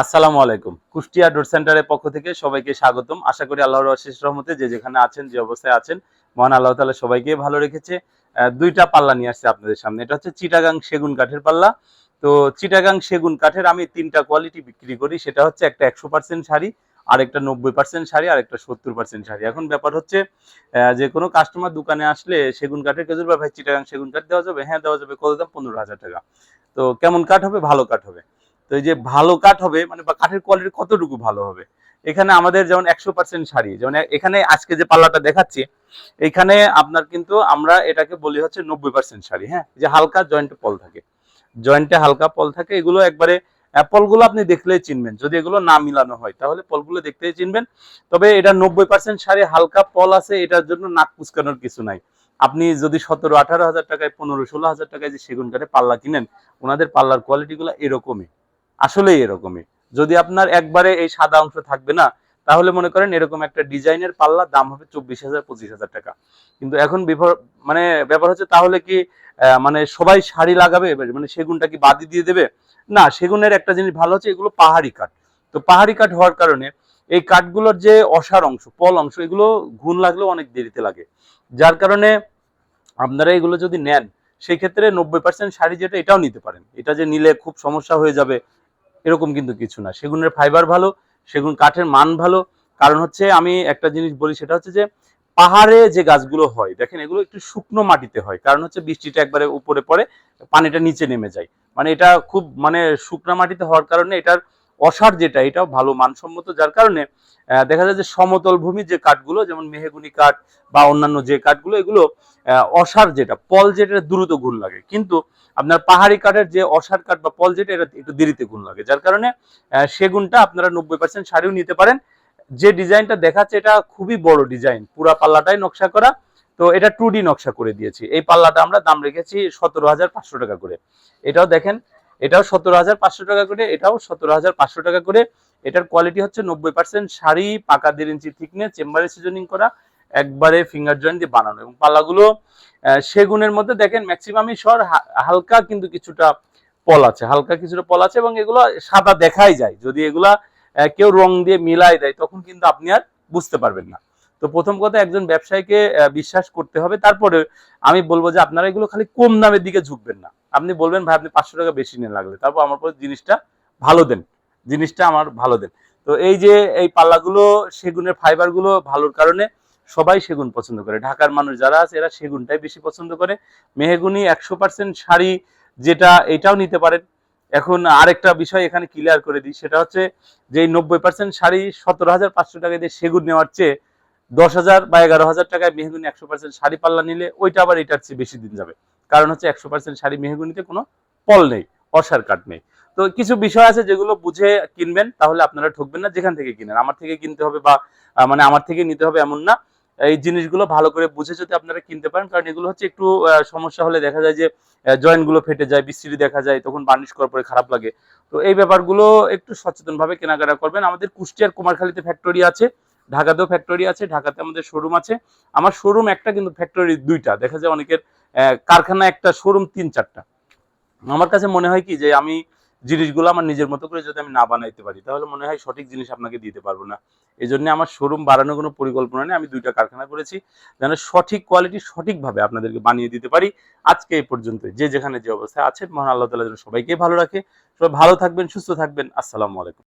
আসসালামু আলাইকুম। কুষ্টিয়া ডোর সেন্টারের পক্ষ থেকে সবাইকে স্বাগতম। আশা করি আল্লাহর অশেষ রহমতে যে যেখানে আছেন, যে অবস্থায় আছেন, মহান আল্লাহ তাআলা সবাইকে ভালো রেখেছে। দুইটা পাল্লা নিয়ে আসছে আপনাদের সামনে। এটা হচ্ছে চিটাগাং সেগুন কাঠের পাল্লা। তো চিটাগাং সেগুন কাঠের আমি তিনটা কোয়ালিটি বিক্রি করি। সেটা হচ্ছে একটা একশো পার্সেন্ট শাড়ি আর একটা নব্বই পার্সেন্ট শাড়ি আর একটা সত্তর পার্সেন্ট শাড়ি। এখন ব্যাপার হচ্ছে যে কোনো কাস্টমার দোকানে আসলে সেগুন কাঠের কেজুর ভাই, চিটাগাং সেগুন কাঠ দেওয়া যাবে? হ্যাঁ দেওয়া যাবে। কত দাম? পনেরো হাজার টাকা। তো কেমন কাঠ হবে? ভালো কাঠ হবে। তো এই যে ভালো কাঠ হবে মানে বা কাঠের কোয়ালিটি কতটুকু ভালো হবে? এখানে আমাদের যেমন একশো পার্সেন্ট শাড়ি, যেমন এখানে আজকে যে পাল্লাটা দেখাচ্ছি, এখানে আপনার কিন্তু আমরা এটাকে বলি হচ্ছে নব্বই পার্সেন্ট শাড়ি হ্যাঁ? যে হালকা জয়েন্টে পল থাকে। জয়েন্টে হালকা পল থাকে, এগুলো একবারে পলগুলো আপনি দেখলেই চিনবেন। যদি এগুলো না মিলানো হয়, তাহলে পলগুলো দেখতেই চিনবেন। তবে এটা নব্বই পার্সেন্ট শাড়ি, হালকা পল আছে, এটার জন্য নাক কুচকানোর কিছু নাই। আপনি যদি সতেরো আঠারো হাজার টাকায়, পনেরো ষোলো হাজার টাকায় যে সেগুন কাঠে পাল্লা কিনেন, ওনাদের পাল্লার কোয়ালিটিগুলো এরকমই। আসলেই এরকমই। যদি আপনার একবারে এই সাদা অংশ থাকবে না, তাহলে মনে করেন এরকম একটা ডিজাইনের পাল্লা দাম হবে চব্বিশ হাজার, পঁচিশ হাজার টাকা। কিন্তু এখন মানে ব্যাপার হচ্ছে তাহলে কি মানে সবাই শাড়ি লাগাবে মানে সেগুনটা কি বাদি দিয়ে দেবে? না, সেগুনের একটা জিনিস ভালো হচ্ছে, এগুলো পাহাড়ি কাঠ। তো পাহাড়ি কাঠ হওয়ার কারণে এই কাঠগুলোর যে অসার অংশ, পল অংশ, এগুলো ঘুণ লাগলেও অনেক দেরিতে লাগে। যার কারণে আপনারা এগুলো যদি নেন সেই ক্ষেত্রে নব্বই পার্সেন্ট শাড়ি যেটা, এটাও নিতে পারেন। এটা যে নিলে খুব সমস্যা হয়ে যাবে। এরকম কিন্তু কিছু না। সেগুনের ফাইবার ভালো, সেগুন কাঠের মান ভালো। কারণ হচ্ছে আমি একটা জিনিস বলি, সেটা হচ্ছে যে পাহাড়ে যে গাছগুলো হয়, দেখেন এগুলো একটু শুকনো মাটিতে হয়। কারণ হচ্ছে বৃষ্টিটা একবারে উপরে পড়ে, পানিটা নিচে নেমে যায়। মানে এটা খুব মানে শুকনো মাটিতে হওয়ার কারণে এটার অসার যেটা, এটাও ভালো মানসম্মত। যার কারণে দেখা যায় যে সমতল ভূমির যে কাঠগুলো, যেমন মেহেগুনি কাঠ বা অন্যান্য যে কাঠগুলো, এগুলো অসার যেটা, পল যেটা দ্রুত গুণ লাগে। কিন্তু আপনার পাহাড়ি কাঠের যে অসার কাঠ বা পল যেটা, এটা একটু দেরিতে গুণ লাগে। যার কারণে সেগুনটা আপনারা নব্বই পার্সেন্ট শাড়িও নিতে পারেন। যে ডিজাইনটা দেখাচ্ছে, এটা খুবই বড় ডিজাইন। পুরা পাল্লাটাই নকশা করা। তো এটা টু নকশা করে দিয়েছি। এই পাল্লাটা আমরা দাম রেখেছি সতেরো হাজার পাঁচশো টাকা করে। এটাও দেখেন এটাও সতেরো টাকা করে, এটাও সতেরো টাকা করে। এটার কোয়ালিটি হচ্ছে নব্বই পার্সেন্ট শাড়ি, পাকা দেড় ইঞ্চি থিকনেস চেম্বারে সিজনিং করা, একবারে ফিঙ্গার জয়েন্ট দিয়ে বানানো। এবং পাল্লাগুলো সেগুনের মধ্যে দেখেন ম্যাক্সিমামই সর হালকা কিন্তু কিছুটা পল আছে, হালকা কিছুটা পল আছে এবং এগুলো সাদা দেখাই যায়। যদি এগুলা কেউ রং দিয়ে মিলাই দেয়, তখন কিন্তু আপনি আর বুঝতে পারবেন না। তো প্রথম কথা, একজন ব্যবসায়ীকে বিশ্বাস করতে হবে। তারপরে আমি বলব যে আপনারা এগুলো খালি কম দামের দিকে ঝুঁকবেন না। আপনি বলবেন, ভাই, আপনি পাঁচশো টাকা বেশি নিয়ে লাগলে। তারপর আমার পরে জিনিসটা ভালো দেন। জিনিসটা আমার ভালো দেন। তো এই যে, এই পাল্লাগুলো, সেগুনের ফাইবারগুলো ভালোর কারণে সবাই সেগুন পছন্দ করে। ঢাকার মানুষ যারা আছে, এরা সেগুনটাই বেশি পছন্দ করে। মেহেগুনি একশো পার্সেন্ট শাড়ি যেটা, এটাও নিতে পারেন। এখন আরেকটা বিষয় এখানে ক্লিয়ার করে দিই, সেটা হচ্ছে যে নব্বই পার্সেন্ট শাড়ি সতেরো হাজার পাঁচশো টাকা দিয়ে সেগুন নেওয়ার চেয়ে দশ হাজার বা এগারো হাজার টাকায় মেহেগুনি একশো পার্সেন্ট শাড়ি পাল্লা নিলে ওইটা আবার এটার চেয়ে বেশি দিন যাবে। কারণ হচ্ছে একশো পার্সেন্ট শাড়ি মেহগুনিতে কোনো পল নেই, অসার কাট নেই। তো কিছু বিষয় আছে যেগুলো বুঝে কিনবেন, তাহলে আপনারা ঠকবেন না, যেখান থেকে কিনেন। আমার থেকে কিনতে হবে বা মানে আমার থেকে নিতে হবে এমন না। এই জিনিসগুলো ভালো করে বুঝে যদি আপনারা কিনতে পারেন, কারণ এগুলো হচ্ছে একটু সমস্যা হলে দেখা যায় যে জয়েন্টগুলো ফেটে যায় বিস্তৃতি দেখা যায়, তখন বার্নিশ করার পরে খারাপ লাগে। তো এই ব্যাপারগুলো একটু সচেতন ভাবে কেনাকাটা করবেন। আমাদের কুষ্টিয়ার কুমারখালীতে ফ্যাক্টরি আছে, ঢাকাতেও ফ্যাক্টরি আছে, ঢাকাতে আমাদের শোরুম আছে। আমার শোরুম একটা কিন্তু ফ্যাক্টরি দুইটা। দেখা যায় অনেকের কারখানা একটা শোরুম তিন চারটা। আমার কাছে মনে হয় কি যে আমি জিনিসগুলো আমার নিজের মতো করে যদি আমি না বানাইতে পারি, তাহলে মনে হয় সঠিক জিনিস আপনাকে দিতে পারব না। এই জন্য আমার শোরুম বাড়ানোর কোনো পরিকল্পনা নেই। আমি দুইটা কারখানা করেছি, যেন সঠিক কোয়ালিটি সঠিকভাবে আপনাদেরকে বানিয়ে দিতে পারি। আজকে এই পর্যন্ত যে যেখানে যে অবস্থায় আছেন, মহান আল্লাহ তালা যেন সবাইকে ভালো রাখে। সবাই ভালো থাকবেন, সুস্থ থাকবেন। আসসালামু আলাইকুম।